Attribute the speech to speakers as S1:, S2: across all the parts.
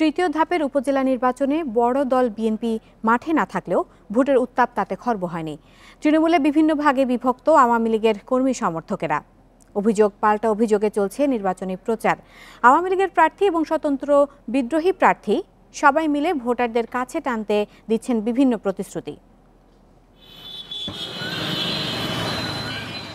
S1: তৃতীয় ধাপের উপজেলা নির্বাচনে বড় দল বিএনপি মাঠে না থাকলেও ভোটের উত্তাপ তাতে খর্ব হয়নি। তৃণমূলে বিভিন্ন ভাগে বিভক্ত আওয়ামী লীগের কর্মী সমর্থকেরা। অভিযোগ পাল্টা অভিযোগে চলছে নির্বাচনী প্রচার। আওয়ামী লীগের প্রার্থী এবং স্বতন্ত্র বিদ্রোহী প্রার্থী সবাই মিলে ভোটারদের কাছে টানতে দিচ্ছেন বিভিন্ন প্রতিশ্রুতি।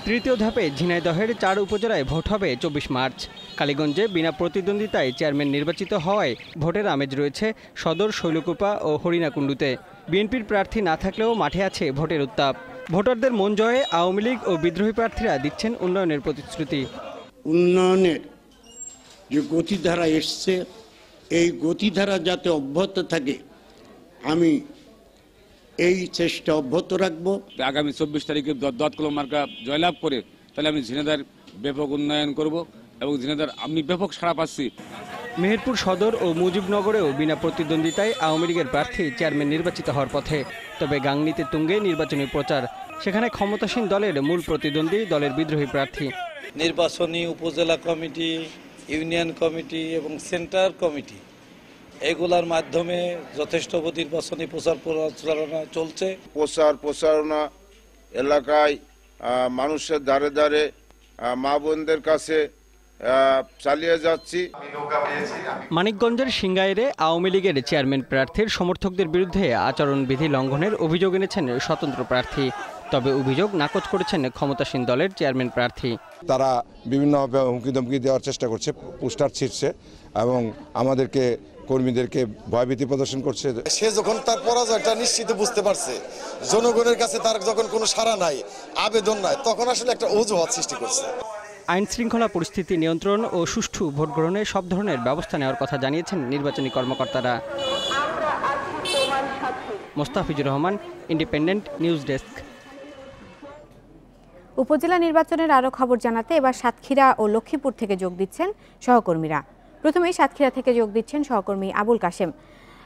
S2: তৃতীয় ধাপে ঝিনাইদহের চার উপজেলায় ভোট হবে চব্বিশ মার্চ। কালীগঞ্জে বিনা প্রতিদ্বন্দ্বিতায় চেয়ারম্যান নির্বাচিত হওয়ায় ভোটের আমেজ রয়েছে সদর শৈলকুপা ও হরিণাকুণ্ডুতে। বিএনপির প্রার্থী না থাকলেও মাঠে আছে ভোটের উত্তাপ। ভোটারদের মন জয়ে আওয়ামী লীগ ও বিদ্রোহী প্রার্থীরা দিচ্ছেন উন্নয়নের প্রতিশ্রুতি।
S3: উন্নয়নের যে গতিধারা এসছে এই গতিধারা যাতে অব্যাহত থাকে আমি এই চেষ্টা অব্যাহত রাখব।
S4: আগামী চব্বিশ তারিখে দত কলম মার্কা জয়লাভ করে তাহলে আমি ঝিনাদার ব্যাপক উন্নয়ন করব। এবং ঝিনাদার আমি ব্যাপক সাড়া পাচ্ছি।
S2: মেহেরপুর সদর ও মুজিবনগরেও বিনা প্রতিদ্বন্দ্বিতায় আওয়ামী লীগের প্রার্থী চেয়ারম্যান নির্বাচিত হওয়ার পথে। তবে গাংনীতে তুঙ্গে নির্বাচনী প্রচার সেখানে ক্ষমতাসীন দলের মূল প্রতিদ্বন্দ্বী দলের বিদ্রোহী প্রার্থী।
S5: নির্বাচনী উপজেলা কমিটি ইউনিয়ন কমিটি এবং সেন্টার কমিটি এগুলার মাধ্যমে যথেষ্ট নির্বাচনী প্রচার প্রচারণা চলছে।
S6: প্রচার প্রচারণা এলাকায় মানুষের দ্বারে দ্বারে মা বোনদের কাছে চালিয়ে যাচ্ছি।
S2: মানিকগঞ্জের সিঙ্গাইরে আওয়ামী লীগের চেয়ারম্যান প্রার্থীর সমর্থকদের বিরুদ্ধে আচরণবিধি লঙ্ঘনের অভিযোগ এনেছেন স্বতন্ত্র প্রার্থী। তবে অভিযোগ নাকচ করেছেন ক্ষমতাসীন দলের চেয়ারম্যান প্রার্থী।
S7: তারা বিভিন্নভাবে হুমকি ধমকি দেওয়ার চেষ্টা করছে পোস্টার ছিটছে এবং আমাদেরকে কর্মীদেরকে ভয়ভীতি প্রদর্শন করছে।
S8: সে যখন তার পরাজয়টা নিশ্চিত বুঝতে পারছে। জনগণের কাছে তার যখন কোনো সাড়া নাই আবেদন নাই তখন আসলে একটা অজুহাত সৃষ্টি করছে।
S2: আইন শৃঙ্খলা পরিস্থিতি নিয়ন্ত্রণ ও সুষ্ঠু ভোট গ্রহণে সব ধরনের ব্যবস্থা নেওয়ার কথা জানিয়েছেন নির্বাচনী কর্মকর্তারা। Mostafizur Rahman Independent News desk
S1: উপজেলা নির্বাচনের আরও খবর জানাতে এবার সাতক্ষীরা ও লক্ষ্মীপুর থেকে যোগ দিচ্ছেন সহকর্মীরা। প্রথমেই সাতক্ষীরা থেকে যোগ দিচ্ছেন সহকর্মী আবুল কাশেম।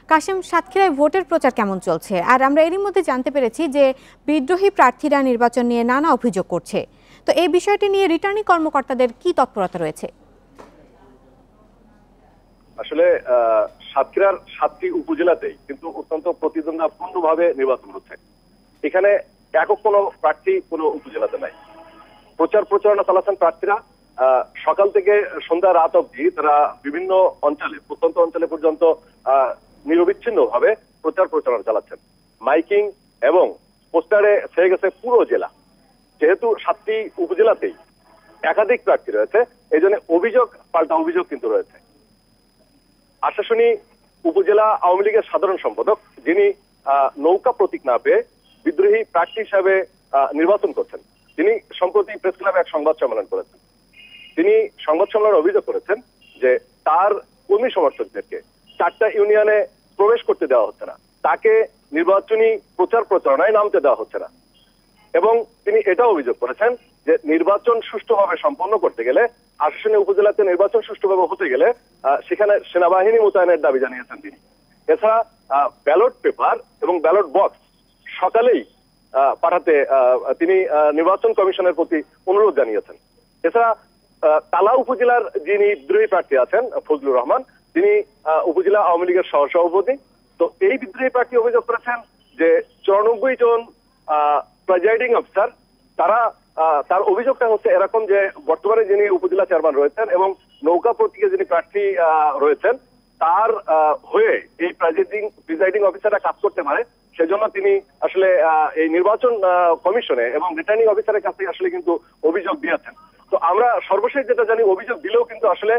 S1: কাশেম, সাতক্ষীরায় ভোটের প্রচার কেমন চলছে? আর আমরা এরই মধ্যে জানতে পেরেছি যে বিদ্রোহী প্রার্থীরা নির্বাচন নিয়ে নানা অভিযোগ করছে। তো এই বিষয়টি নিয়ে রিটার্নিং কর্মকর্তাদের কি তৎপরতা রয়েছে?
S9: আসলে সাতক্ষীরার সাতটি উপজেলাতেই কিন্তু অত্যন্ত প্রতিদ্বন্দ্বিপূর্ণভাবে নির্বাচন হচ্ছে। এখানে একক কোনো প্রার্থী কোনো উপজেলাতে নাই। প্রচার প্রচারণা চালাচ্ছেন প্রার্থীরা। সকাল থেকে সন্ধ্যা রাত অবধি তারা বিভিন্ন অঞ্চলে প্রত্যন্ত অঞ্চলে পর্যন্ত আহ, নিরবিচ্ছিন্নভাবে প্রচার প্রচারণা চালাচ্ছেন। মাইকিং এবং পোস্টারে ছেয়ে গেছে পুরো জেলা। যেহেতু সাতটি উপজেলাতেই একাধিক প্রার্থী রয়েছে এই জন্য অভিযোগ, পাল্টা অভিযোগ কিন্তু রয়েছে। আশাশুনি উপজেলা আওয়ামী লীগের সাধারণ সম্পাদক, যিনি নৌকা প্রতীক না পেয়ে বিদ্রোহী প্রার্থী হিসাবে নির্বাচন করছেন। তিনি সম্প্রতি প্রেস ক্লাবে এক সংবাদ সম্মেলন করেছেন। তিনি সংবাদ সম্মেলনে অভিযোগ করেছেন যে তার কর্মী সমর্থকদেরকে চারটা ইউনিয়নে প্রবেশ করতে দেওয়া হচ্ছে না। তাকে নির্বাচনী প্রচার প্রচারণায় নামতে দেওয়া হচ্ছে না। এবং তিনি এটাও অভিযোগ করেছেন যে নির্বাচন সুষ্ঠুভাবে সম্পন্ন করতে গেলে আশাসনী উপজেলাতে নির্বাচন সুষ্ঠুভাবে হতে গেলে সেখানে সেনাবাহিনী মোতায়েনের দাবি জানিয়েছেন তিনি। এছাড়া ব্যালট পেপার এবং ব্যালট বক্স সকালেই পাঠাতে তিনি নির্বাচন কমিশনের প্রতি অনুরোধ জানিয়েছেন। এছাড়া তালা উপজেলার যিনি বিদ্রোহী প্রার্থী আছেন, ফজলুর রহমান, তিনি উপজেলা আওয়ামী লীগের সহসভাপতি। তো এই বিদ্রোহী প্রার্থী অভিযোগ করেছেন যে চুরানব্বই জন প্রেজাইডিং অফিসার তারা তার অভিযোগটা হচ্ছে এরকম যে বর্তমানে যিনি উপজেলা চেয়ারম্যান রয়েছেন এবং নৌকা প্রতীকে যিনি প্রার্থী রয়েছেন, তার হয়ে এই প্রেজাইডিং প্রিজাইডিং অফিসাররা কাজ করতে পারে। সেজন্য তিনি আসলে এই নির্বাচন কমিশনে এবং রিটার্নিং অফিসারের কাছে আসলে কিন্তু অভিযোগ দিয়েছেন। তো আমরা সর্বশেষ যেটা জানি, অভিযোগ দিলেও কিন্তু আসলে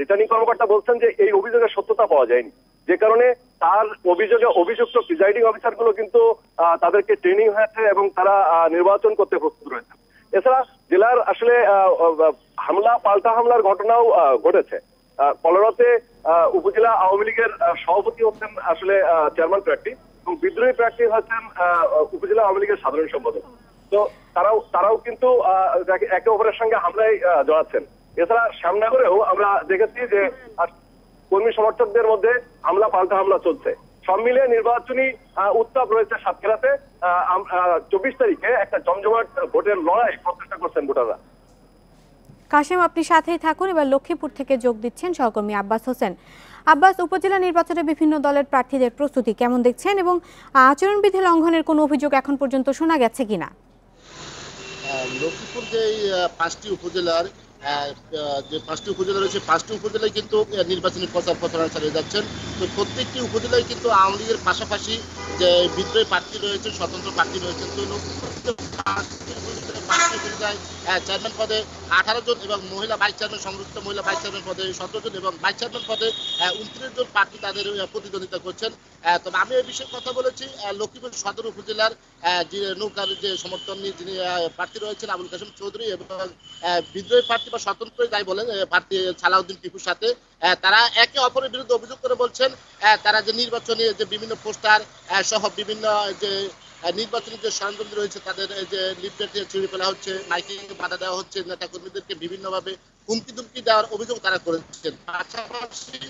S9: রিটার্নিং কর্মকর্তা বলছেন যে এই অভিযোগের সত্যতা পাওয়া যায়নি। যে কারণে তার অভিযোগে অভিযুক্ত প্রিজাইডিং অফিসারগুলো কিন্তু তাদেরকে ট্রেনিং হয়েছে এবং তারা নির্বাচন করতে প্রস্তুত রয়েছে। এছাড়া জেলার আসলে হামলা, পাল্টা হামলার ঘটনাও ঘটেছে। কলরাতে উপজেলা আওয়ামী লীগের সভাপতি হচ্ছেন আসলে চেয়ারম্যান প্রার্থী এবং বিদ্রোহী প্রার্থী হচ্ছেন উপজেলা আওয়ামী লীগের সাধারণ সম্পাদক। তো তারাও তারাও কিন্তু একে- অপরের সঙ্গে হামলায় জড়াচ্ছেন। এছাড়া শ্যামনগরেও আমরা দেখেছি যে কর্মী সমর্থকদের মধ্যে হামলা পাল্টা হামলা চলছে। সব মিলিয়ে নির্বাচনী আহ, উত্তাপ রয়েছে সাতক্ষীরাতে। চব্বিশ তারিখে একটা জমজমাট ভোটের লড়াই প্রত্যাশা করছেন ভোটাররা।
S1: কাশেম আপনি সাথেই থাকুন। এবার লক্ষ্মীপুর থেকে যোগ দিচ্ছেন সহকর্মী আব্বাস হোসেন। আব্বাস উপজেলা নির্বাচনে বিভিন্ন দলের প্রার্থীদের প্রস্তুতি কেমন দেখছেন এবং আচরণবিধি লঙ্ঘনের কোনো অভিযোগ এখন পর্যন্ত শোনা গেছে কিনা?
S10: লক্ষ্মীপুর যে এই, আহ, পাঁচটি উপজেলার যে পাঁচটি উপজেলা রয়েছে, পাঁচটি উপজেলায় কিন্তু নির্বাচনী প্রচার প্রচারণা চালিয়ে যাচ্ছেন। তো প্রত্যেকটি উপজেলায় কিন্তু আওয়ামী লীগের পাশাপাশি যে বিদ্রোহী প্রার্থী রয়েছে, স্বতন্ত্র প্রার্থী রয়েছে, তো চেয়ারম্যান পদে আঠারো জন এবং মহিলা ভাইস চেয়ারম্যান সংযুক্ত মহিলা ভাইস চেয়ারম্যান পদে সতেরো জন এবং ভাইস চেয়ারম্যান পদে উনত্রিশ জন প্রার্থী তাদের প্রতিদ্বন্দ্বিতা করছেন। তবে আমি এই বিষয়ে কথা বলেছি লক্ষ্মীপুর সদর উপজেলার যে নৌকার যে সমর্থন নিয়ে যিনি প্রার্থী রয়েছেন, আবুল কাসেম চৌধুরী এবং বিদ্রোহী প্রার্থী বা স্বতন্ত্রই যাই বলেন প্রার্থী সালাউদ্দিন টিপুর সাথে। তারা একে অপরের বিরুদ্ধে অভিযোগ করে বলছেন তারা যে নির্বাচনী যে বিভিন্ন পোস্টার সহ বিভিন্ন যে নির্বাচনী যে সরঞ্জাম রয়েছে, তাদের যে লিফলেট ছিঁড়ে ফেলা হচ্ছে, মাইকিং বাধা দেওয়া হচ্ছে নেতা কর্মীদেরকে বিভিন্নভাবে হুমকি দুমকি দেওয়ার অভিযোগ তারা করেছেন। পাশাপাশি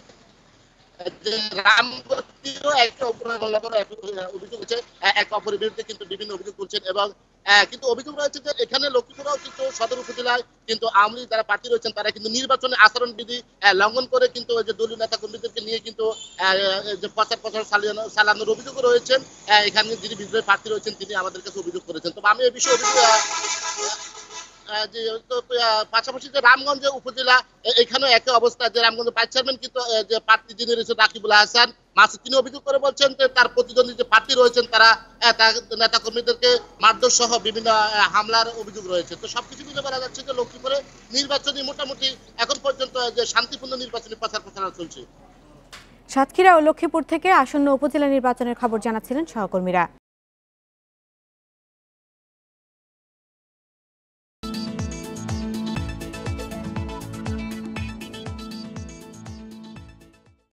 S10: রামগতিও একে অপরের অভিযোগ হচ্ছে এক অপরের বিরুদ্ধে কিন্তু বিভিন্ন অভিযোগ করছেন এবং কিন্তু অভিযোগ রয়েছে যে এখানে লক্ষ্মীপুরাও কিন্তু সদর উপজেলায় কিন্তু আওয়ামী লীগ যারা প্রার্থী রয়েছেন তারা কিন্তু নির্বাচনে আচরণ বিধি লঙ্ঘন করে কিন্তু ওই যে দলীয় নেতা কর্মীদেরকে নিয়ে কিন্তু আহ, যে প্রচার প্রচার চালানো চালানোর অভিযোগ রয়েছেন। এখানে যিনি বিদ্রোহী প্রার্থী রয়েছেন তিনি আমাদের কাছে অভিযোগ করেছেন। তবে আমি এই বিষয়ে অভিযোগ পাশাপাশি যে রামগঞ্জ উপজেলা, এ- এখানেও একই অবস্থা যে রামগঞ্জ ভাইস চেয়ারম্যান কিন্তু যে প্রার্থী যিনি রয়েছেন রাকিবুল হাসান, মাসুদ, তিনি অভিযোগ করে বলছেন যে তার প্রতিদ্বন্দ্বী যে প্রার্থী রয়েছেন তারা নেতা কর্মীদেরকে মারধর সহ বিভিন্ন হামলার অভিযোগ রয়েছে। তো সবকিছু মিলে বলা যাচ্ছে যে লক্ষ্মীপুরে নির্বাচনী মোটামুটি এখন পর্যন্ত যে শান্তিপূর্ণ নির্বাচনী প্রচার প্রচারণা চলছে।
S1: সাতক্ষীরা ও লক্ষ্মীপুর থেকে আসন্ন উপজেলা নির্বাচনের খবর জানাচ্ছিলেন সহকর্মীরা।